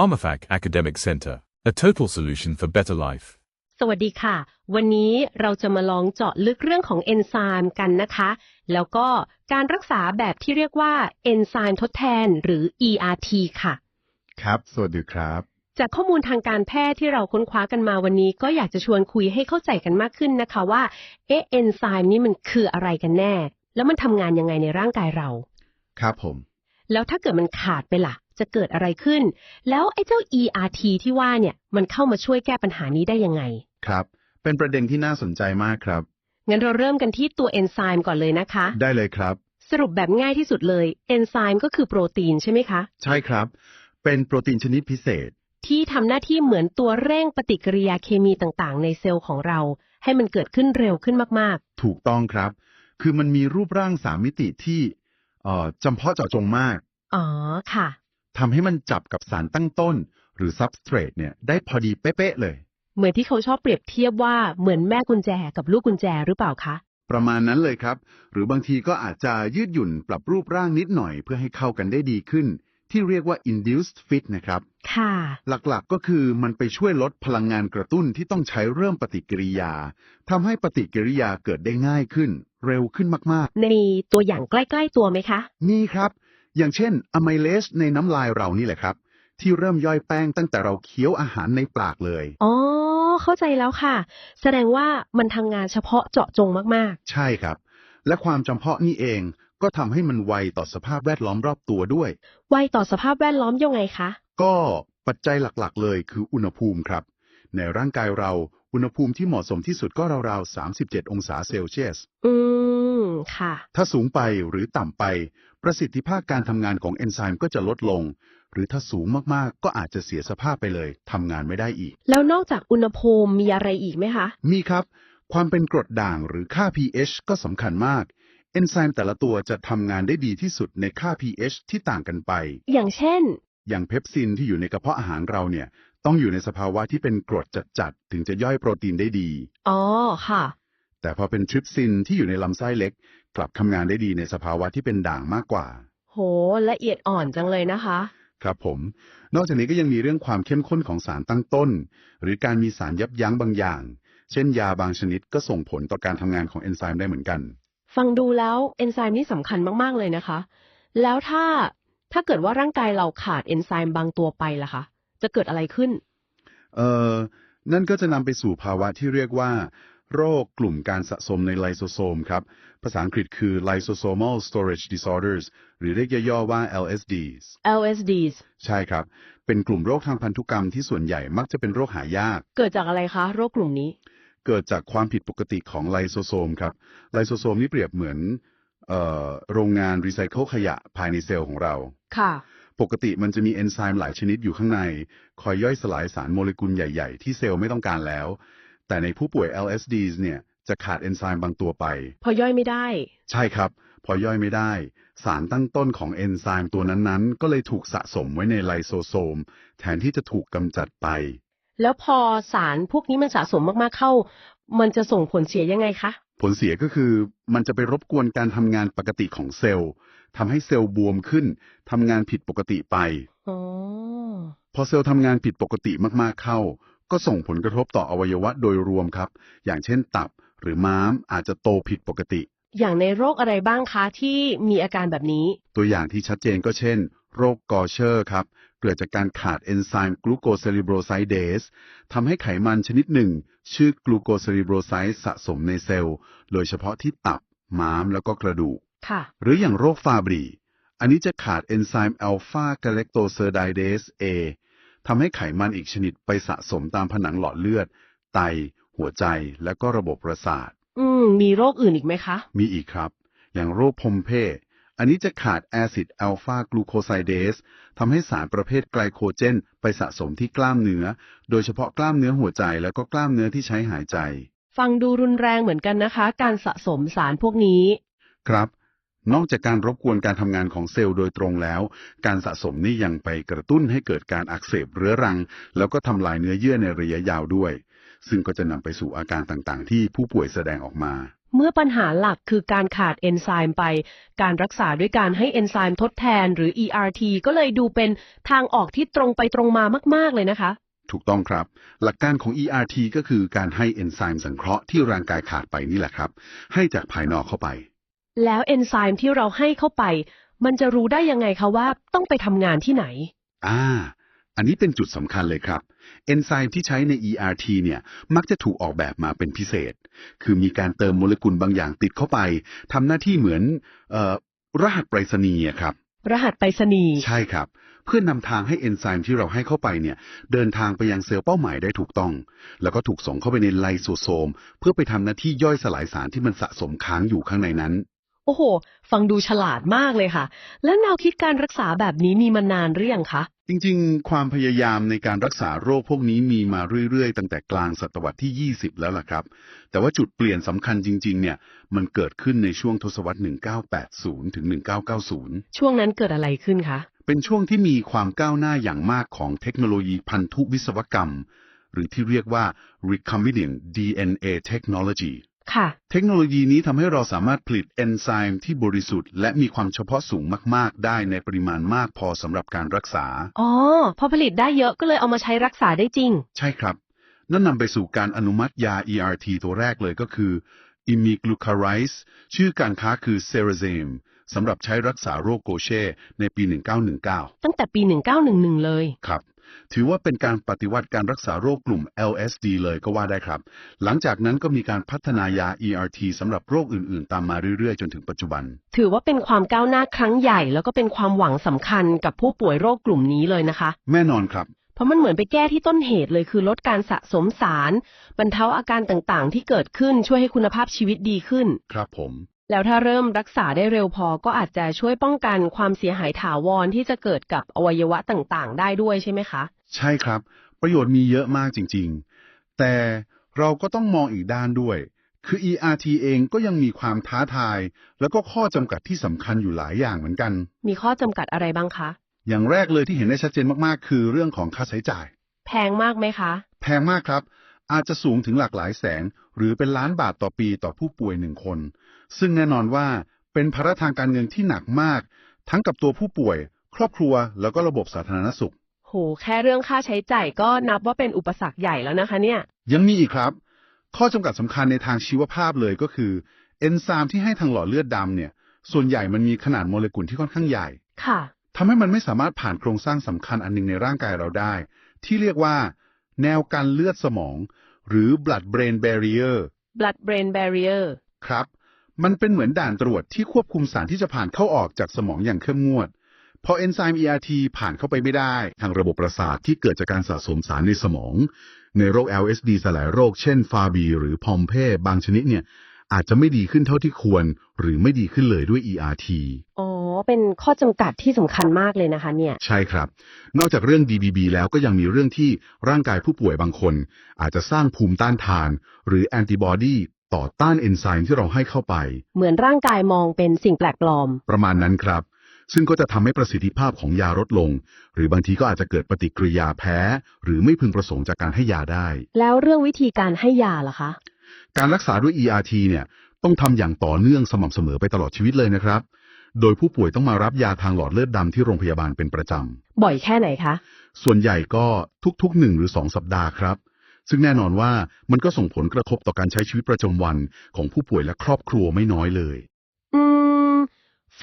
PharmaFac Academic Center, a total solution for better life. สวัสดีค่ะ วันนี้เราจะมาลองเจาะลึกเรื่องของเอนไซม์กันนะคะ แล้วก็การรักษาแบบที่เรียกว่าเอนไซม์ทดแทนหรือ ERT ค่ะ ครับ สวัสดีครับ จากข้อมูลทางการแพทย์ที่เราค้นคว้ากันมาวันนี้ ก็อยากจะชวนคุยให้เข้าใจกันมากขึ้นนะคะว่า เอ๊ะเอนไซม์นี่มันคืออะไรกันแน่ แล้วมันทำงานยังไงในร่างกายเรา ครับผม แล้วถ้าเกิดมันขาดไปล่ะ จะเกิดอะไรขึ้น แล้วไอ้เจ้า ERT ที่ว่าเนี่ยมันเข้ามาช่วยแก้ปัญหานี้ได้ยังไง ครับ เป็นประเด็นที่น่าสนใจมากครับ งั้นเราเริ่มกันที่ตัวเอนไซม์ก่อนเลยนะคะ ได้เลยครับ สรุปแบบง่ายที่สุดเลยเอนไซม์ก็คือโปรตีนใช่ไหมคะ ใช่ครับ เป็นโปรตีนชนิดพิเศษ ที่ทำหน้าที่เหมือนตัวเร่งปฏิกิริยาเคมีต่างๆ ในเซลล์ของเรา ให้มันเกิดขึ้นเร็วขึ้นมากถูกต้องครับ คือมันมีรูปร่างสามมิติที่เอ่อจำเพาะเจาะจงมาก ๆ อ๋อค่ะ ทำให้มันจับกับสารตั้งต้น หรือ substrate เนี่ยได้พอดีเป๊ะๆเลย เหมือนที่เขาชอบเปรียบเทียบว่าเหมือนแม่กุญแจกับลูกกุญแจหรือเปล่าคะ ประมาณนั้นเลยครับ หรือบางทีก็อาจจะยืดหยุ่นปรับรูปร่างนิดหน่อยเพื่อให้เข้ากันได้ดีขึ้น ที่เรียกว่า induced fit นะครับ ค่ะ หลักๆก็คือมันไปช่วยลดพลังงานกระตุ้นที่ต้องใช้เริ่มปฏิกิริยาทำให้ปฏิกิริยาเกิดได้ง่ายขึ้น เร็วขึ้นมากในตัวอย่างใกล้ ๆ ตัวไหมคะๆมีครับ อย่างเช่นอะไมเลสในน้ำลายเรานี่แหละครับ ที่เริ่มย่อยแป้งตั้งแต่เราเคี้ยวอาหารในปากเลย อ๋อ เข้าใจแล้วค่ะ แสดงว่ามันทำงานเฉพาะเจาะจงมากใช่ครับ และความจำเพาะนี่เองก็ทำให้มันไวต่อสภาพแวดล้อมรอบตัวด้วยๆไวต่อสภาพแวดล้อมยังไงคะ ก็ปัจจัยหลักๆ เลยคืออุณหภูมิครับ ในร่างกายเราอุณหภูมิที่เหมาะสมที่สุดก็ราวๆ37 องศาเซลเซียส อืม ค่ะ ถ้าสูงไปหรือต่ำไป ประสิทธิภาพการทำงานของเอนไซม์ก็จะลดลง หรือถ้าสูงมากๆ ก็อาจจะเสียสภาพไปเลยทำงานไม่ได้อีก แล้วนอกจากอุณหภูมิมีอะไรอีกไหมคะ มีครับ ความเป็นกรดด่างหรือค่า pH ก็สำคัญมากเอนไซม์แต่ละตัวจะทำงานได้ดีที่สุดในค่า pH ที่ต่างกันไป อย่างเช่น อย่างเพปซินที่อยู่ในกระเพาะอาหารเราเนี่ย ต้องอยู่ในสภาวะที่เป็นกรดจัดๆถึงจะย่อยโปรตีนได้ดี อ๋อค่ะ แต่พอเป็นทริปซินที่อยู่ในลำไส้เล็ก กลับทำงานได้ดีในสภาวะที่เป็นด่างมากกว่า โห ละเอียดอ่อนจังเลยนะคะ ครับผม นอกจากนี้ก็ยังมีเรื่องความเข้มข้นของสารตั้งต้น หรือการมีสารยับยั้งบางอย่าง เช่นยาบางชนิดก็ส่งผลต่อการทำงานของเอนไซม์ได้เหมือนกัน ฟังดูแล้วเอนไซม์นี่สำคัญมากๆเลยนะคะ แล้วถ้าถ้าเกิดว่าร่างกายเราขาดเอนไซม์บางตัวไปล่ะคะจะเกิดอะไรขึ้น เอ่อ นั่นก็จะนำไปสู่ภาวะที่เรียกว่า โรคกลุ่มการสะสมในไลโซโซมครับ ภาษาอังกฤษคือ lysosomal storage disorders หรือเรียกย่อๆว่า LSDs LSDs ใช่ครับ เป็นกลุ่มโรคทางพันธุกรรมที่ส่วนใหญ่มักจะเป็นโรคหายาก เกิดจากอะไรคะ โรคกลุ่มนี้ เกิดจากความผิดปกติของไลโซโซมครับ ไลโซโซมนี่เปรียบเหมือนเอ่อโรงงานรีไซเคิลขยะภายในเซลล์ของเรา ค่ะ ปกติมันจะมีเอนไซม์หลายชนิดอยู่ข้างใน คอยย่อยสลายสารโมเลกุลใหญ่ ๆ ที่เซลล์ไม่ต้องการแล้ว แต่ในผู้ป่วย LSDs เนี่ยจะขาดเอนไซม์บางตัวไป พอย่อยไม่ได้ ใช่ครับ พอย่อยไม่ได้ สารตั้งต้นของเอนไซม์ตัวนั้นๆ ก็เลยถูกสะสมไว้ในไลโซโซม แทนที่จะถูกกำจัดไป แล้วพอสารพวกนี้มันสะสมมากๆเข้า มันจะส่งผลเสียยังไงคะ ผลเสียก็คือมันจะไปรบกวนการทำงานปกติของเซลล์ทำให้เซลล์บวมขึ้นทำงานผิดปกติไป อ๋อ พอเซลล์ทำงานผิดปกติมากๆเข้า ก็ส่งผลกระทบต่ออวัยวะโดยรวมครับ อย่างเช่นตับหรือม้ามอาจจะโตผิดปกติ อย่างในโรคอะไรบ้างคะที่มีอาการแบบนี้ ตัวอย่างที่ชัดเจนก็เช่น โรคกอร์เชอร์ครับ เกิดจากการขาดเอนไซม์กลูโกเซริโบรไซเดสทำให้ไขมันชนิดหนึ่ง ชื่อกลูโกเซริโบรไซสะสมในเซลล์ โดยเฉพาะที่ตับ ม้ามแล้วก็กระดูกค่ะหรืออย่างโรคฟาบรี อันนี้จะขาดเอนไซม์อัลฟากาเลกโตเซอร์ไดเดส A ทำให้ไขมันอีกชนิดไปสะสมตามผนังหลอดเลือด ไต หัวใจและก็ระบบประสาท อืม มีโรคอื่นอีกไหมคะ มีอีกครับ อย่างโรคพมเพอันนี้จะขาดแอซิดอัลฟา กลูโคไซเดสทำให้สารประเภทไกลโคเจน ไปสะสมที่กล้ามเนื้อ โดยเฉพาะกล้ามเนื้อหัวใจแล้วก็กล้ามเนื้อที่ใช้หายใจ ฟังดูรุนแรงเหมือนกันนะคะ การสะสมสารพวกนี้ ครับ นอกจากการรบกวนการทำงานของเซลล์โดยตรงแล้ว การสะสมนี่ยังไปกระตุ้นให้เกิดการอักเสบเรื้อรัง แล้วก็ทำลายเนื้อเยื่อในระยะยาวด้วย ซึ่งก็จะนำไปสู่อาการต่างๆ ที่ผู้ป่วยแสดงออกมา เมื่อปัญหาหลักคือการขาดเอนไซม์ไป การรักษาด้วยการให้เอนไซม์ทดแทนหรือ ERT ก็เลยดูเป็นทางออกที่ตรงไปตรงมามาก ๆ เลยนะคะถูกต้องครับ หลักการของ ERT ก็คือการให้เอนไซม์สังเคราะห์ที่ร่างกายขาดไปนี่แหละครับ ให้จากภายนอกเข้าไป แล้วเอนไซม์ที่เราให้เข้าไป มันจะรู้ได้ยังไงคะว่าต้องไปทำงานที่ไหน อ่า อันนี้เป็นจุดสำคัญเลยครับ เอนไซม์ที่ใช้ใน ERT เนี่ยมักจะถูกออกแบบมาเป็นพิเศษ คือมีการเติมโมเลกุลบางอย่างติดเข้าไปทำหน้าที่เหมือนเอ่อรหัสไปรษณีย์อะครับ รหัสไปรษณีย์ใช่ครับ เพื่อนำทางให้เอนไซม์ที่เราให้เข้าไปเนี่ย เดินทางไปยังเซลล์เป้าหมายได้ถูกต้อง แล้วก็ถูกส่งเข้าไปในไลโซโซม เพื่อไปทำหน้าที่ย่อยสลายสารที่มันสะสมค้างอยู่ข้างในนั้นโอ้โห ฟังดูฉลาดมากเลยค่ะ แล้วแนวคิดการรักษาแบบนี้มีมานานหรือยังคะ จริงๆ ความพยายามในการรักษาโรคพวกนี้มีมาเรื่อยๆ ตั้งแต่กลางศตวรรษที่ 20 แล้วล่ะครับ แต่ว่าจุดเปลี่ยนสำคัญจริงๆ เนี่ย มันเกิดขึ้นในช่วงทศวรรษ 1980 ถึง 1990 ช่วงนั้นเกิดอะไรขึ้นคะ เป็นช่วงที่มีความก้าวหน้าอย่างมากของเทคโนโลยีพันธุวิศวกรรม หรือที่เรียกว่า recombinant DNA technology ค่ะ เทคโนโลยีนี้ทำให้เราสามารถผลิตเอนไซม์ที่บริสุทธิ์ และมีความเฉพาะสูงมาก ๆ ได้ในปริมาณมากพอสำหรับการรักษา อ๋อ พอผลิตได้เยอะก็เลยเอามาใช้รักษาได้จริง ใช่ครับ นั่นนำไปสู่การอนุมัติยา ERT ตัวแรกเลยก็คือ imiglucarase ชื่อการค้าคือ c e r a z e m สำหรับใช้รักษาโรคโกเช่ในปี 1919 ตั้งแต่ปี 1911 เลย ครับ ถือว่าเป็นการปฏิวัติการรักษาโรคกลุ่ม LSD เลยก็ว่าได้ครับ หลังจากนั้นก็มีการพัฒนายา ERT สำหรับโรคอื่นๆ ตามมาเรื่อยๆ จนถึงปัจจุบัน ถือว่าเป็นความก้าวหน้าครั้งใหญ่ แล้วก็เป็นความหวังสำคัญกับผู้ป่วยโรคกลุ่มนี้เลยนะคะ แน่นอนครับเพราะมันเหมือนไปแก้ที่ต้นเหตุเลยคือลดการสะสมสาร บรรเทาอาการต่างๆ ที่เกิดขึ้นช่วยให้คุณภาพชีวิตดีขึ้น ครับผม แล้วถ้าเริ่มรักษาได้เร็วพอก็อาจจะช่วยป้องกันความเสียหายถาวรที่จะเกิดกับอวัยวะต่างๆ ได้ด้วยใช่ไหมคะ ใช่ครับ ประโยชน์มีเยอะมากจริง ๆ แต่เราก็ต้องมองอีกด้านด้วย คือ ERT เองก็ยังมีความท้าทาย แล้วก็ข้อจำกัดที่สำคัญอยู่หลายอย่างเหมือนกัน มีข้อจำกัดอะไรบ้างคะ อย่างแรกเลยที่เห็นได้ชัดเจนมากๆ คือเรื่องของค่าใช้จ่าย แพงมากไหมคะ แพงมากครับ อาจจะสูงถึงหลากหลายแสน หรือเป็นล้านบาทต่อปีต่อผู้ป่วยหนึ่งคน ซึ่งแน่นอนว่าเป็นภาระทางการเงินที่หนักมาก ทั้งกับตัวผู้ป่วย ครอบครัวแล้วก็ระบบสาธารณสุข โห แค่เรื่องค่าใช้จ่ายก็นับว่าเป็นอุปสรรคใหญ่แล้วนะคะเนี่ย ยังมีอีกครับ ข้อจำกัดสำคัญในทางชีวภาพเลยก็คือเอนไซม์ที่ให้ทางหลอดเลือดดำเนี่ย ส่วนใหญ่มันมีขนาดโมเลกุลที่ค่อนข้างใหญ่ค่ะทำให้มันไม่สามารถผ่านโครงสร้างสำคัญอันหนึงในร่างกายเราได้ ที่เรียกว่า แนวกันเลือดสมอง หรือ blood brain barrier blood brain barrier ครับ มันเป็นเหมือนด่านตรวจที่ควบคุมสารที่จะผ่านเข้าออกจากสมองอย่างเข้มงวด พอเอนไซม์ ERT ผ่านเข้าไปไม่ได้ ทางระบบประสาทที่เกิดจากการสะสมสารในสมอง ในโรค LSD สลายโรค เช่น ฟาบี หรือพอมเพบางชนิดเนี่ยอาจจะไม่ดีขึ้นเท่าที่ควร หรือไม่ดีขึ้นเลยด้วย ERT อ๋อ เป็นข้อจำกัดที่สำคัญมากเลยนะคะเนี่ย ใช่ครับ นอกจากเรื่อง DBB แล้วก็ยังมีเรื่องที่ร่างกายผู้ป่วยบางคน อาจจะสร้างภูมิต้านทาน หรือแอนติบอดีต่อต้านเอนไซม์ที่เราให้เข้าไป เหมือนร่างกายมองเป็นสิ่งแปลกปลอม ประมาณนั้นครับ ซึ่งก็จะทำให้ประสิทธิภาพของยาลดลง หรือบางทีก็อาจจะเกิดปฏิกิริยาแพ้ หรือไม่พึงประสงค์จากการให้ยาได้ แล้วเรื่องวิธีการให้ยาล่ะคะ การรักษาด้วย ERT เนี่ยต้องทำอย่างต่อเนื่องสม่ำเสมอไปตลอดชีวิตเลยนะครับ โดยผู้ป่วยต้องมารับยาทางหลอดเลือดดำที่โรงพยาบาลเป็นประจำบ่อยแค่ไหนคะส่วนใหญ่ก็ทุกๆหนึ่งหรือสองสัปดาห์ครับ ซึ่งแน่นอนว่ามันก็ส่งผลกระทบต่อการใช้ชีวิตประจำวันของผู้ป่วยและครอบครัวไม่น้อยเลย อืม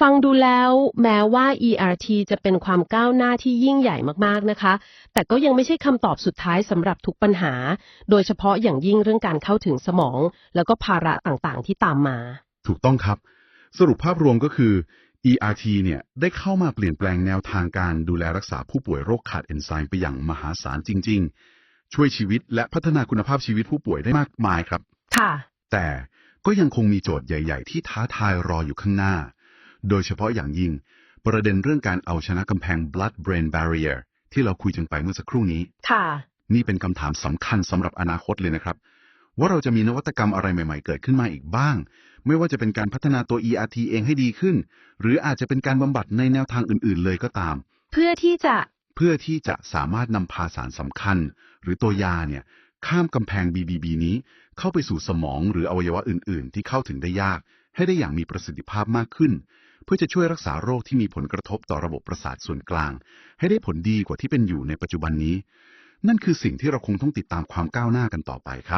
ฟังดูแล้วแม้ว่า ERT จะเป็นความก้าวหน้าที่ยิ่งใหญ่มากๆนะคะ แต่ก็ยังไม่ใช่คำตอบสุดท้ายสำหรับทุกปัญหา โดยเฉพาะอย่างยิ่งเรื่องการเข้าถึงสมอง แล้วก็ภาระต่างๆที่ตามมา ถูกต้องครับ สรุปภาพรวมก็คือ ERT เนี่ยได้เข้ามาเปลี่ยนแปลงแนวทางการดูแลรักษาผู้ป่วยโรคขาดเอนไซม์ไปอย่างมหาศาลจริง ๆ ช่วยชีวิตและพัฒนาคุณภาพชีวิตผู้ป่วยได้มากมายครับ ค่ะ แต่ก็ยังคงมีโจทย์ใหญ่ ๆ ที่ท้าทายรออยู่ข้างหน้า โดยเฉพาะอย่างยิ่ง ประเด็นเรื่องการเอาชนะกำแพง blood brain barrier ที่เราคุยกันไปเมื่อสักครู่นี้ ค่ะ นี่เป็นคำถามสำคัญสำหรับอนาคตเลยนะครับ ว่าเราจะมีนวัตกรรมอะไรใหม่ ๆ เกิดขึ้นมาอีกบ้าง ไม่ว่าจะเป็นการพัฒนาตัว ERT เองให้ดีขึ้น หรืออาจจะเป็นการบำบัดในแนวทางอื่น ๆ เลยก็ตาม เพื่อที่จะเพื่อที่จะสามารถนำพาสารสำคัญ หรือตัวยาเนี่ยข้ามกำแพง BBB นี้ เข้าไปสู่สมองหรืออวัยวะอื่น ๆ ที่เข้าถึงได้ยาก ให้ได้อย่างมีประสิทธิภาพมากขึ้น เพื่อจะช่วยรักษาโรคที่มีผลกระทบต่อระบบประสาทส่วนกลาง ให้ได้ผลดีกว่าที่เป็นอยู่ในปัจจุบันนี้ นั่นคือสิ่งที่เราคงต้องติดตามความก้าวหน้ากันต่อไปครับ